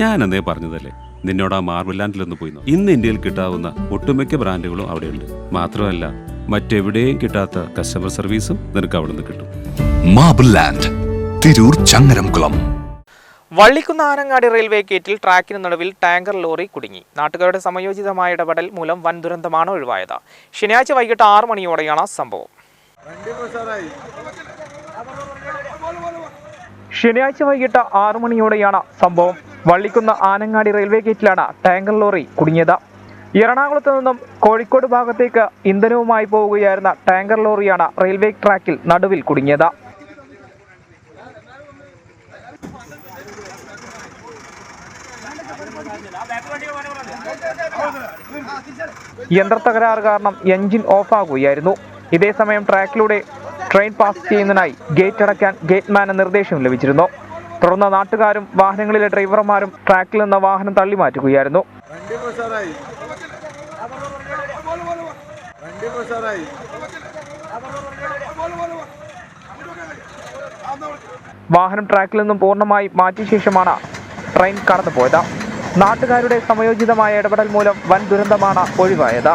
ഞാൻ അന്നേ പറഞ്ഞതല്ലേ? നിന്നോട് ആ മാർബിൾ ലാൻഡിലൊന്ന് പോയി നോക്ക്. ഇന്ന് ഇന്ത്യയിൽ കിട്ടാവുന്ന ഒട്ടുമിക്ക ബ്രാൻഡുകളും അവിടെയുണ്ട്. മാത്രമല്ല മറ്റെവിടെയും കിട്ടാത്ത കസ്റ്റമർ സർവീസും നിനക്ക് അവിടെ നിന്ന് കിട്ടും. Marble land Tirur Changaramkulam. Vallikkunnu Anangadi railway ഗേറ്റിൽ ട്രാക്കിന് നടുവിൽ ടാങ്കർ ലോറി കുടുങ്ങി. നാട്ടുകാരുടെ സമയോചിതമായ ഇടപെടൽ മൂലം വൻ ദുരന്തമാണ് ഒഴിവായത്. ശനിയാഴ്ച വൈകിട്ട് ആറ് മണിയോടെയാണ് സംഭവം. ശനിയാഴ്ച വൈകിട്ട് ആറു മണിയോടെയാണ് സംഭവം. വള്ളിക്കുന്ന് ആനങ്ങാടി റെയിൽവേ ഗേറ്റിലാണ് ടാങ്കർ ലോറി കുടുങ്ങിയത്. എറണാകുളത്ത് നിന്നും കോഴിക്കോട് ഭാഗത്തേക്ക് ഇന്ധനവുമായി പോവുകയായിരുന്ന ടാങ്കർ ലോറിയാണ് റെയിൽവേ ട്രാക്കിൽ നടുവിൽ കുടുങ്ങിയത്. യന്ത്രത്തകരാറ് കാരണം എഞ്ചിൻ ഓഫാകുകയായിരുന്നു. ഇതേസമയം ട്രാക്കിലൂടെ ട്രെയിൻ പാസ് ചെയ്യുന്നതിനായി ഗേറ്റ് അടയ്ക്കാൻ ഗേറ്റ്മാന് നിർദ്ദേശം ലഭിച്ചിരുന്നു. തുടർന്ന് നാട്ടുകാരും വാഹനങ്ങളിലെ ഡ്രൈവർമാരും ട്രാക്കിൽ നിന്ന് വാഹനം തള്ളി മാറ്റുകയായിരുന്നു. വാഹനം ട്രാക്കിൽ നിന്നും പൂർണമായി മാറ്റിയ ശേഷമാണ് ട്രെയിൻ കടന്നുപോയത്. നാട്ടുകാരുടെ സമയോചിതമായ ഇടപെടൽ മൂലം വൻ ദുരന്തമാണ് ഒഴിവായത്.